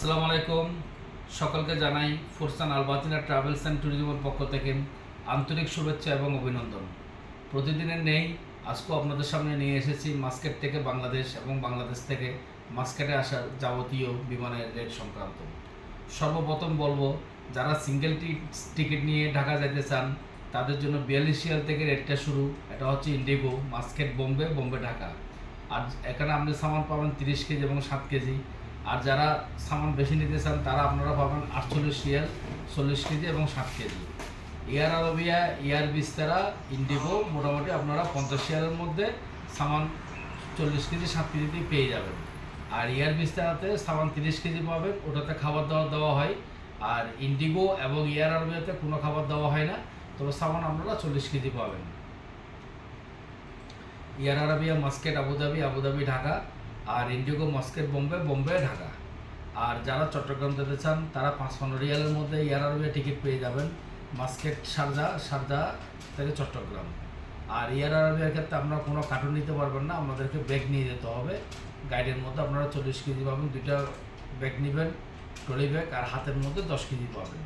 আসসালামু আলাইকুম। সকলকে জানাই ফোরসান আলবাতিনা ট্রাভেলস অ্যান্ড ট্যুরিজমের পক্ষ থেকে আন্তরিক শুভেচ্ছা এবং অভিনন্দন। প্রতিদিনের নেই, আজকেও আপনাদের সামনে নিয়ে এসেছি মাস্কেট থেকে বাংলাদেশ এবং বাংলাদেশ থেকে মাস্কেটে আসা যাবতীয় বিমানের রেট সংক্রান্ত। সর্বপ্রথম বলব, যারা সিঙ্গেল টিকিট নিয়ে ঢাকা যেতে চান, তাদের জন্য বিয়াল্লিশ রিয়াল থেকে রেটটা শুরু। এটা হচ্ছে ইন্ডিগো, মাস্কেট, বোম্বে বোম্বে, ঢাকা। আর এখানে আপনি সামান পাবেন তিরিশ কেজি এবং সাত কেজি। আর যারা সামান বেশি নিতে চান, তারা আপনারা পাবেন আটচল্লিশ রিয়াল, চল্লিশ কেজি এবং ষাট KG. Air Arabia, Air Vistara, Indigo মোটামুটি আপনারা পঞ্চাশ রিয়ালের মধ্যে সামান চল্লিশ কেজি, ষাট কেজিতেই পেয়ে যাবেন। আর এয়ার বিস্তারাতে সামান তিরিশ কেজি পাবেন, ওটাতে খাবার দাবার দেওয়া হয়। আর ইন্ডিগো এবং এয়ার আরবিয়াতে কোনো খাবার দেওয়া হয় না, তবে সামান আপনারা চল্লিশ কেজি পাবেন। Air Arabia, Muscat, Abu Dhabi Abu Dhabi, Dhaka. আর ইন্ডিগো মাস্কেট বোম্বে বোম্বে ঢাকা আর যারা চট্টগ্রাম যেতে চান, তারা পাঁচপান্ন রিয়ালের মধ্যে এয়ার আরবিয়া টিকিট পেয়ে যাবেন। মাস্কেট শারজা শারজা থেকে চট্টগ্রাম। আর এয়ার আরবিয়ার ক্ষেত্রে আপনারা কোনো কার্টুন নিতে পারবেন না আপনাদেরকে ব্যাগ নিয়ে যেতে হবে। গাইডের মধ্যে আপনারা চল্লিশ কেজি পাবেন, দুইটা ব্যাগ নেবেন ট্রলি ব্যাগ আর হাতের মধ্যে দশ কেজি পাবেন।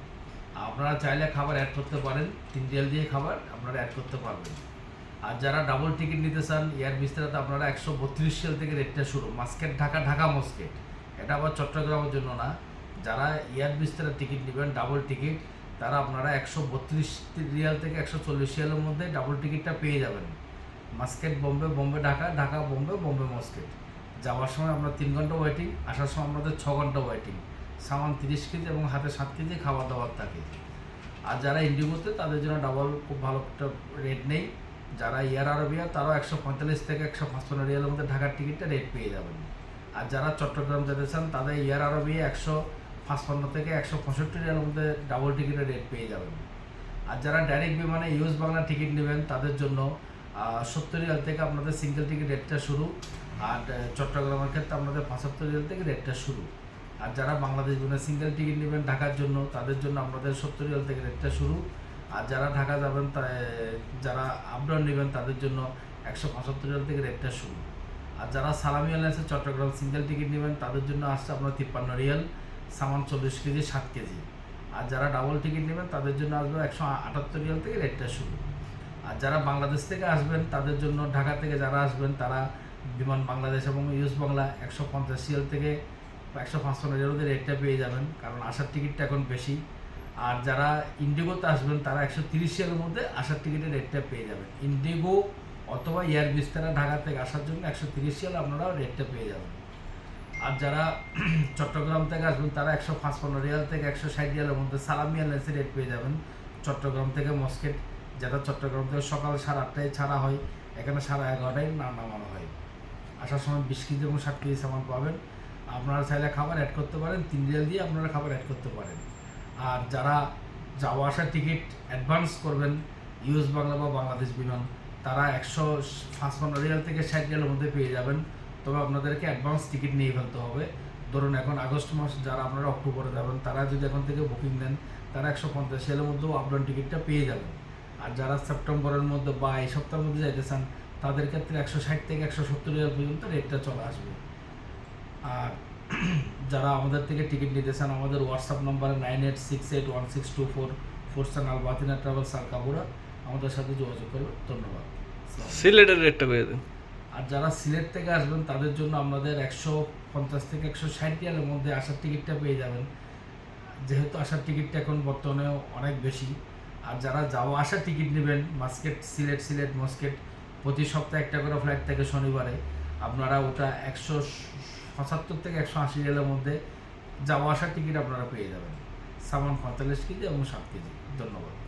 আপনারা চাইলে খাবার অ্যাড করতে পারেন, তিন দিয়ে খাবার আপনারা অ্যাড করতে পারবেন। আর যারা ডাবল টিকিট নিতে চান এয়ার বিস্তারাতে আপনারা একশো বত্রিশ সাল থেকে রেটটা শুরু। মাস্কেট ঢাকা ঢাকা মস্কেট এটা আবার চট্টগ্রামের জন্য না। যারা এয়ার বিস্তারের টিকিট নেবেন ডাবল টিকিট তারা আপনারা একশো বত্রিশ রিয়াল থেকে একশো চল্লিশ রিয়ালের মধ্যে ডাবল টিকিটটা পেয়ে যাবেন। মাস্কেট বোম্বে বোম্বে ঢাকা ঢাকা, বোম্বে বোম্বে মস্কেট যাওয়ার সময় আমরা তিন ঘণ্টা ওয়েটিং আসার সময় আমাদের ছ ঘণ্টা ওয়েটিং সামান তিরিশ কেজি এবং হাতে সাত কেজি খাবার দাবার থাকে। আর যারা ইন্ডিগোতে তাদের জন্য ডাবল খুব ভালো একটা রেট নেই। যারা এয়ার আরবিয়া তারাও একশো পঁয়তাল্লিশ থেকে একশো পাঁচপান্ন রিয়ালের মধ্যে ঢাকার টিকিটটা রেট পেয়ে যাবেন। আর যারা চট্টগ্রাম যেতে চান তাদের এয়ার আরবিয়া একশো পাঁচপান্ন থেকে একশো পঁয়ষট্টি রিয়ালের মধ্যে ডাবল টিকিটের রেট পেয়ে যাবেন। আর যারা ডাইরেক্ট বিমানে ইউজ বাংলা টিকিট নেবেন, তাদের জন্য সত্তর রিয়াল থেকে আপনাদের সিঙ্গেল টিকিট রেটটা শুরু। আর চট্টগ্রামের ক্ষেত্রে আপনাদের পঁচাত্তর রিয়াল থেকে রেটটা শুরু। আর যারা বাংলাদেশ বিমানে সিঙ্গেল টিকিট নেবেন ঢাকার জন্য, তাদের জন্য আপনাদের সত্তর রিয়াল থেকে রেটটা শুরু। আর যারা ঢাকা যাবেন তা যারা আপডাউন নেবেন, তাদের জন্য একশো পঁচাত্তর রিয়াল থেকে রেটটা শুরু। আর যারা সালামি এয়ারলাইন্সের চট্টগ্রাম সিঙ্গেল টিকিট নেবেন, তাদের জন্য আসছে আপনার তিপ্পান্ন রিয়াল, সামান চল্লিশ কেজি সাত কেজি। আর যারা ডাবল টিকিট নেবেন, তাদের জন্য আসবে একশো আটাত্তর রিয়াল থেকে রেটটা শুরু। আর যারা বাংলাদেশ থেকে আসবেন, তাদের জন্য ঢাকা থেকে যারা আসবেন, তারা বিমান বাংলাদেশ এবং ইউএস বাংলা একশো পঞ্চাশ রিয়াল থেকে একশো পাঁচপান্ন রিয়ালের রেটটা পেয়ে যাবেন, কারণ আসার টিকিটটা এখন বেশি। আর যারা ইন্ডিগোতে আসবেন, তারা একশো তিরিশ সালের মধ্যে আসার টিকিটের রেটটা পেয়ে যাবেন। ইন্ডিগো অথবা এয়ার বিস্তারা ঢাকা থেকে আসার জন্য একশো তিরিশ সাল আপনারা রেটটা পেয়ে যাবেন। আর যারা চট্টগ্রাম থেকে আসবেন, তারা একশো পাঁচপান্ন রিয়াল থেকে একশো ষাট রিয়ালের মধ্যে সালামি এয়ারলাইন্সের রেট পেয়ে যাবেন। চট্টগ্রাম থেকে মস্কেট, যেটা চট্টগ্রাম থেকে সকাল সাড়ে আটটায় ছাড়া হয়, এখানে সাড়ে এগারোটায় না নামানো হয়। আসার সময় বিশ কেজি এবং ষাট কেজি সামান পাবেন। আপনারা চাইলে খাবার অ্যাড করতে পারেন, তিন রিয়াল দিয়ে আপনারা খাবার অ্যাড করতে পারেন। আর যারা যাওয়া আসার টিকিট অ্যাডভান্স করবেন ইউএস বাংলা বা বাংলাদেশ বিমান, তারা একশো পাঁচপান্ন রিয়াল থেকে ষাট রিয়ালের মধ্যে পেয়ে যাবেন। তবে আপনাদেরকে অ্যাডভান্স টিকিট নিয়ে ফেলতে হবে। ধরুন এখন আগস্ট মাস, যারা আপনারা অক্টোবরে যাবেন, তারা যদি এখন থেকে বুকিং দেন, তারা একশো পঞ্চাশ রিয়ালের মধ্যেও আপডাউন টিকিটটা পেয়ে যাবেন। আর যারা সেপ্টেম্বরের মধ্যে বা এই সপ্তাহের মধ্যে যাইতে চান তাদের ক্ষেত্রে একশো ষাট থেকে একশো সত্তর রিয়াল পর্যন্ত রেটটা চলে আসবে। আর যারা আমাদের থেকে টিকিট নিতে চান আমাদের হোয়াটসঅ্যাপ নম্বরে nine eight six eight one six two four four Sun Batina travel সার কাপুরা আমাদের সাথে যোগাযোগ করবে। ধন্যবাদ। সিলেটের রেটটা করে দিন। আর যারা সিলেট থেকে আসবেন তাদের জন্য আমাদের একশো পঞ্চাশ থেকে একশো ষাট রিয়ালের মধ্যে আসার টিকিটটা পেয়ে যাবেন। যেহেতু আসার টিকিটটা এখন বর্তমানে অনেক বেশি। আর যারা যাওয়া আসার টিকিট নেবেন মাস্কেট সিলেট সিলেট মস্কেট প্রতি সপ্তাহে একটা করে ফ্লাইট থাকে শনিবারে। আপনারা ওটা একশো পঁচাত্তর থেকে একশো আশি রিয়ালের মধ্যে যাওয়া আসার টিকিট আপনারা পেয়ে যাবেন। সামান পঁয়তাল্লিশ কেজি এবং সাত কেজি। ধন্যবাদ।